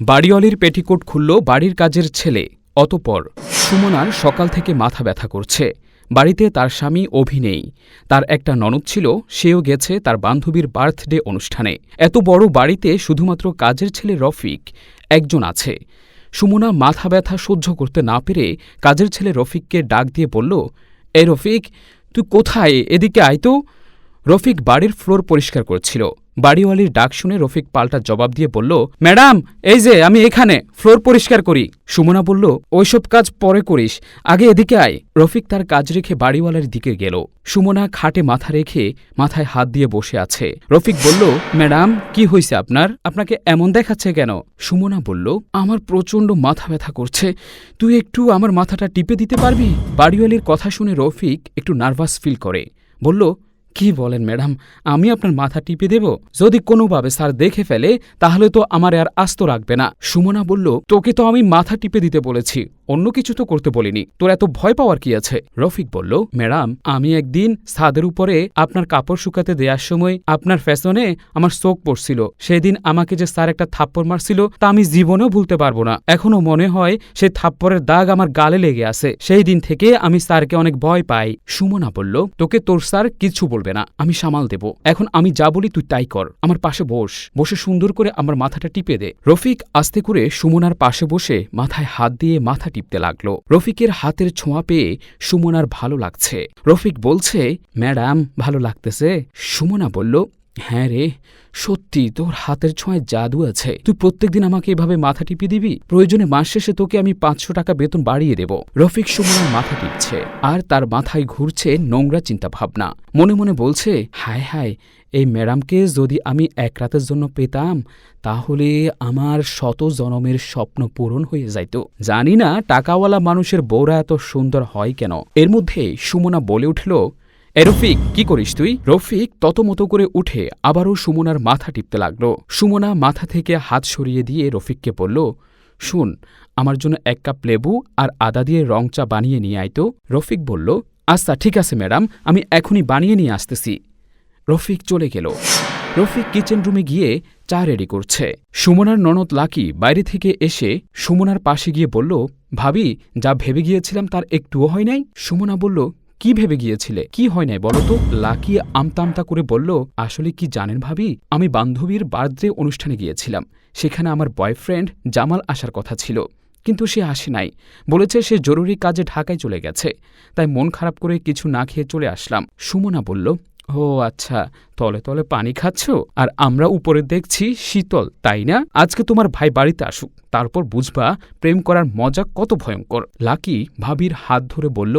বাড়িওয়ালির petticoat খুলল বাড়ির কাজের ছেলে, অতপর সুমনার সকাল থেকে মাথা ব্যথা করছে। বাড়িতে তার স্বামী অভি নেই। তার একটা ননদ ছিল, সেও গেছে তার বান্ধবীর বার্থডে অনুষ্ঠানে। এত বড় বাড়িতে শুধুমাত্র কাজের ছেলে রফিক একজন আছে। সুমনা মাথা ব্যথা সহ্য করতে না পেরে কাজের ছেলে রফিককে ডাক দিয়ে বলল এ রফিক, তুই কোথায়? এদিকে আয় তো। রফিক বাড়ির ফ্লোর পরিষ্কার করছিল। বাড়িওয়ালির ডাক শুনে রফিক পাল্টা জবাব দিয়ে বলল, ম্যাডাম, এই যে, আমি এখানে, ফ্লোর পরিষ্কার করি। সুমনা বলল, ওইসব কাজ পরে করিস, আগে এদিকে আয়। রফিক তার কাজ রেখে বাড়িওয়ালার দিকে গেল। সুমনা খাটে মাথা রেখে মাথায় হাত দিয়ে বসে আছে। রফিক বলল, ম্যাডাম, কি হয়েছে আপনার? আপনাকে এমন দেখাচ্ছে কেন? সুমনা বলল, আমার প্রচণ্ড মাথা ব্যথা করছে। তুই একটু আমার মাথাটা টিপে দিতে পারবি? বাড়িওয়ালির কথা শুনে রফিক একটু নার্ভাস ফিল করে। বলল কি বলেন ম্যাডাম? আমি আপনার মাথা টিপে দেব? যদি কোনোভাবে স্যার দেখে ফেলে, তাহলে তো আমার আর আস্ত রাখবে না। সুমনা বলল, তোকে তো আমি মাথা টিপে দিতে বলেছি। অন্য কিছু তো করতে বলিনি। তোর এত ভয় পাওয়ার কি আছে? রফিক বলল, ম্যাডাম, আমি একদিন ছাদের উপরে আপনার কাপড় শুকাতে দেওয়ার সময় আপনার ফ্যাশনে আমার চোখ পড়ছিল। সেদিন আমাকে যে স্যার একটা থাপ্পড় মারছিল, তা আমি জীবনেও ভুলতে পারব না। এখনও মনে হয় সেই থাপ্পড়ের দাগ আমার গালে লেগে আছে। সেই দিন থেকে আমি স্যারকে অনেক ভয় পাই। সুমনা বলল, তোকে তোর স্যার কিছু বলবে না, আমি সামাল দেব। এখন আমি যা বলি তুই তাই কর। আমার পাশে বস। বসে সুন্দর করে আমার মাথাটা টিপে দে। রফিক আস্তে করে সুমনার পাশে বসে মাথায় হাত দিয়ে মাথা টিপতে লাগল। রফিকের হাতের ছোঁয়া পেয়ে সুমনার ভালো লাগছে। রফিক বলছে, ম্যাডাম, ভালো লাগতেছে? সুমনা বলল হ্যাঁ রে, সত্যি তোর হাতের ছোঁয়ায় জাদু আছে। তুই প্রত্যেকদিন আমাকে এভাবে মাথা টিপিয়ে দিবি? প্রয়োজনে মাস শেষে তোকে আমি পাঁচশো টাকা বেতন বাড়িয়ে দেব। রফিক সুমনার মাথা টিপছে, আর তার মাথায় ঘুরছে নোংরা চিন্তাভাবনা। মনে মনে বলছে, হায় হায়, এই ম্যাডামকে যদি আমি এক রাতের জন্য পেতাম, তাহলে আমার শত জনমের স্বপ্ন পূরণ হয়ে যাইত। জানি না, টাকাওয়ালা মানুষের বউরা এত সুন্দর হয় কেন। এর মধ্যে সুমনা বলে উঠল এ রফিক, কি করিস তুই? রফিক ততমতো করে উঠে আবারও সুমনার মাথা টিপতে লাগল। সুমনা মাথা থেকে হাত সরিয়ে দিয়ে রফিককে বলল, শুন, আমার জন্য এক কাপ লেবু আর আদা দিয়ে রং চা বানিয়ে নিয়ে আয় তো। রফিক বলল আচ্ছা ঠিক আছে ম্যাডাম, আমি এখনই বানিয়ে নিয়ে আসতেছি। রফিক চলে গেল। রফিক কিচেন রুমে গিয়ে চা রেডি করছে। সুমনার ননদ লাকি বাইরে থেকে এসে সুমনার পাশে গিয়ে বলল, ভাবি, যা ভেবে গিয়েছিলাম তার একটুও হয় নাই। সুমনা বলল কি ভেবে গিয়েছিলে? কি হয় নাই বলো তো? লাকি আমতা আমতা করে বলল, আসলে কি জানেন ভাবি? আমি বান্ধবীর বার্থডে অনুষ্ঠানে গিয়েছিলাম। সেখানে আমার বয়ফ্রেন্ড জামাল আসার কথা ছিল। কিন্তু সে আসে নাই। বলেছে সে জরুরি কাজে ঢাকায় চলে গেছে। তাই মন খারাপ করে কিছু না খেয়ে চলে আসলাম। সুমনা বলল ও আচ্ছা তলে তলে পানি খাচ্ছ? আর আমরা উপরে দেখছি শীতল, তাই না? আজকে তোমার ভাই বাড়িতে আসুক, তারপর বুঝবা প্রেম করার মজা কত ভয়ঙ্কর। লাকি ভাবির হাত ধরে বলল,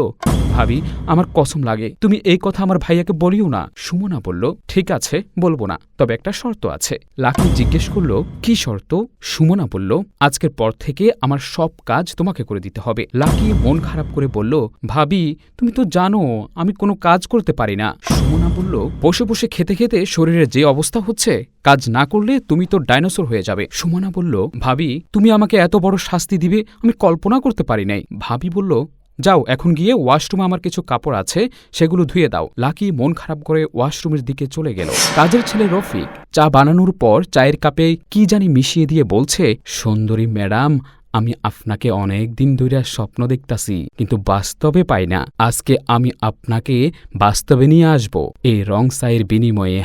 ভাবি, আমার কসম লাগে, তুমি এই কথা আমার ভাইয়াকে বলিও না। সুমনা বলল, ঠিক আছে, বলব না, তবে একটা শর্ত আছে। লাকি জিজ্ঞেস করল, কি শর্ত? সুমনা বলল, আজকের পর থেকে আমার সব কাজ তোমাকে করে দিতে হবে। লাকি মন খারাপ করে বলল, ভাবি, তুমি তো জানো, আমি কোনো কাজ করতে পারি না। সুমনা বলল, বসে বসে খেতে খেতে শরীরের যে অবস্থা হচ্ছে, কাজ না করলে তুমি তো ডাইনোসর হয়ে যাবে। সুমনা বলল, ভাবি, তুমি আমাকে এত বড় শাস্তি দিবে, আমি কল্পনা করতে পারি নাই। ভাবি বলল, যাও, এখন গিয়ে ওয়াশরুমে আমার কিছু কাপড় আছে, সেগুলো ধুয়ে দাও। লাকি মন খারাপ করে ওয়াশরুমের দিকে চলে গেল। কাজের ছেলে রফিক চা বানানোর পর চায়ের কাপে কি জানি মিশিয়ে দিয়ে বলছে, সুন্দরী ম্যাডাম আমি আপনাকে অনেক দিন ধরে স্বপ্ন দেখতাছি, কিন্তু বাস্তবে পাই না। আজকে আমি আপনাকে বাস্তবে নিয়ে আসব। এই রং সাইয়ের বিনিময়ে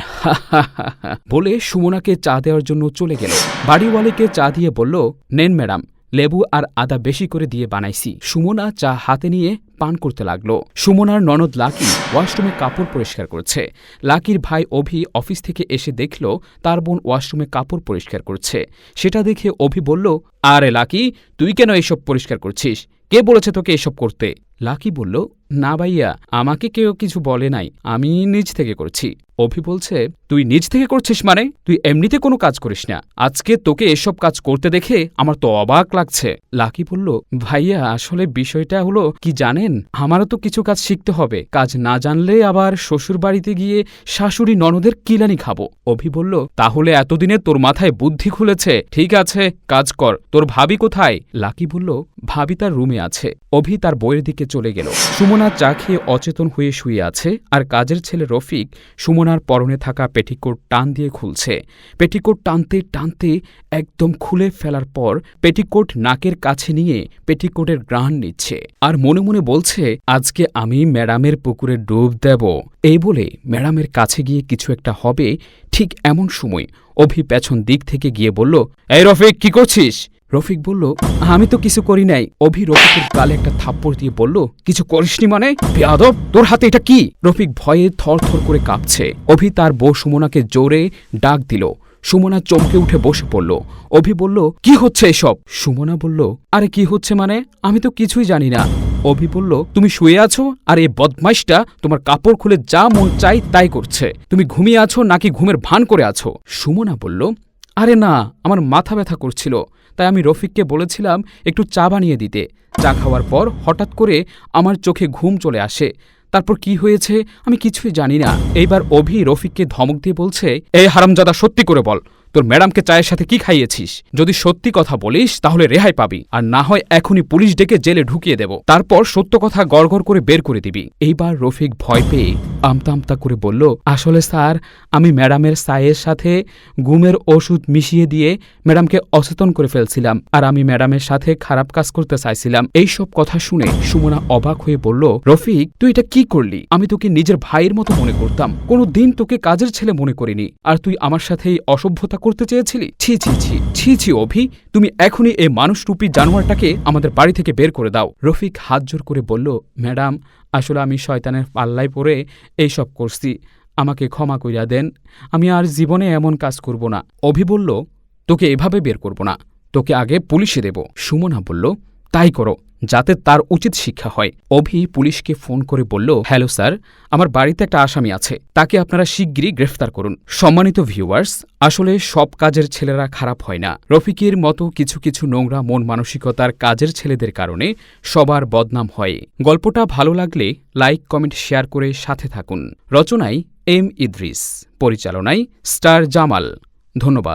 বলে সুমনাকে চা দেওয়ার জন্য চলে গেল। বাড়িওয়ালিকে চা দিয়ে বলল, নেন ম্যাডাম। লেবু আর আদা বেশি করে দিয়ে বানাইছি। সুমনা চা হাতে নিয়ে পান করতে লাগল। সুমনার ননদ লাকি ওয়াশরুমে কাপড় পরিষ্কার করছে। লাকির ভাই অভি অফিস থেকে এসে দেখল তার বোন ওয়াশরুমে কাপড় পরিষ্কার করছে। সেটা দেখে অভি বলল, আরে লাকি, তুই কেন এসব পরিষ্কার করছিস? কে বলেছে তোকে এসব করতে? লাকি বলল, না ভাইয়া, আমাকে কেউ কিছু বলে নাই, আমি নিজ থেকে করছি। অভি বলছে, তুই নিজ থেকে করছিস মানে? তুই এমনিতে কোনো কাজ করিস না। আজকে তোকে এসব কাজ করতে দেখে আমার তো অবাক লাগছে। লাকি বলল, ভাইয়া, আসলে বিষয়টা হলো, কি জানেন? আমারও তো কিছু কাজ শিখতে হবে। কাজ না জানলে আবার শ্বশুর বাড়িতে গিয়ে শাশুড়ি ননদের কিলানি খাব। অভি বলল, তাহলে এতদিনে তোর মাথায় বুদ্ধি খুলেছে। ঠিক আছে, কাজ কর। তোর ভাবি কোথায়? লাকি বলল, ভাবি তার রুমে আছে। অভি তার বইয়ের দিকে চলে গেল। সুমনা চা খেয়ে অচেতন হয়ে শুয়ে আছে আর কাজের ছেলে রফিক সুমনার পরনে থাকা পেটিকোট টান দিয়ে খুলছে। পেটিকোট টানতে টানতে একদম খুলে ফেলার পর পেটিকোট নাকের কাছে নিয়ে পেটিকোটের গ্রাহণ নিচ্ছে আর মনে মনে বলছে, আজকে আমি ম্যাডামের পুকুরে ডুব দেব। এই বলে ম্যাডামের কাছে গিয়ে কিছু একটা হবে ঠিক এমন সময় অভি পেছন দিক থেকে গিয়ে বলল, এই রফিক, কি করছিস? রফিক বলল, আমি তো কিছু করি নাই। অভি রফিকের গালে একটা থাপ্পড় দিয়ে বলল, কিছু করিসনি মানে? বেয়াদব, তোর হাতে এটা কি? রফিক ভয়ে থর থর করে কাঁপছে। অভি তার বউ সুমনাকে জোরে ডাক দিল। সুমনা চমকে উঠে বসে পড়ল। অভি বলল, কি হচ্ছে এসব? সুমনা বলল, আরে কি হচ্ছে মানে? আমি তো কিছুই জানি না। অভি বলল, তুমি শুয়ে আছো? আর এই বদমাইশটা, তোমার কাপড় খুলে যা মন চাই তাই করছে। তুমি ঘুমিয়ে আছো নাকি ঘুমের ভান করে আছো? সুমনা বলল, আরে না, আমার মাথা ব্যথা করছিল। তাই আমি রফিককে বলেছিলাম একটু চা বানিয়ে দিতে। চা খাওয়ার পর হঠাৎ করে আমার চোখে ঘুম চলে আসে। তারপর কি হয়েছে আমি কিছুই জানি না। এইবার অভি রফিককে ধমক দিয়ে বলছে, এই হারামজাদা, সত্যি করে বল। তোর ম্যাডামকে চায়ের সাথে কি খাইয়েছিস? যদি সত্যি কথা বলিস, তাহলে রেহাই পাবি। আর না হয় এখনই পুলিশ ডেকে জেলে ঢুকিয়ে দেব। তারপর সত্য কথা গড়গড় করে বের করে দিবি। এইবার রফিক ভয় পেয়ে আমতা আমতা করে বলল, আসলে স্যার, আমি ম্যাডামের চায়ের সাথে গুমের ওষুধ মিশিয়ে দিয়ে ম্যাডামকে অচেতন করে ফেলছিলাম আর আমি ম্যাডামের সাথে খারাপ কাজ করতে চাইছিলাম। এই সব কথা শুনে সুমনা অবাক হয়ে বলল, রফিক, তুই এটা কি করলি? আমি তোকে নিজের ভাইয়ের মতো মনে করতাম। কোনো দিন তোকে কাজের ছেলে মনে করিনি। আর তুই আমার সাথে এই অসভ্যতা করতে চেয়েছিলি? ছি ছি ছি ছি ছি, অভি, তুমি এখনই এই মানুষরূপী জানোয়ারটাকে আমাদের বাড়ি থেকে বের করে দাও। রফিক হাত জোর করে বলল, ম্যাডাম, আসলে আমি শয়তানের পাল্লায় পড়ে এইসব করছি। আমাকে ক্ষমা কইরা দেন। আমি আর জীবনে এমন কাজ করব না। অভি বলল, তোকে এভাবে বের করব না। তোকে আগে পুলিশে দেব। সুমনা বলল, তাই করো। যাতে তার উচিত শিক্ষা হয়। অভি পুলিশকে ফোন করে বলল, হ্যালো স্যার, আমার বাড়িতে একটা আসামি আছে। তাকে আপনারা শিগগিরই গ্রেফতার করুন। সম্মানিত ভিউয়ার্স, আসলে সব কাজের ছেলেরা খারাপ হয় না। রফিকের মতো কিছু কিছু নোংরা মন মানসিকতার কাজের ছেলেদের কারণে সবার বদনাম হয়। গল্পটা ভালো লাগলে লাইক, কমেন্ট, শেয়ার করে সাথে থাকুন। রচনায় এম ইদ্রিস, পরিচালনায় স্টার জামাল। ধন্যবাদ।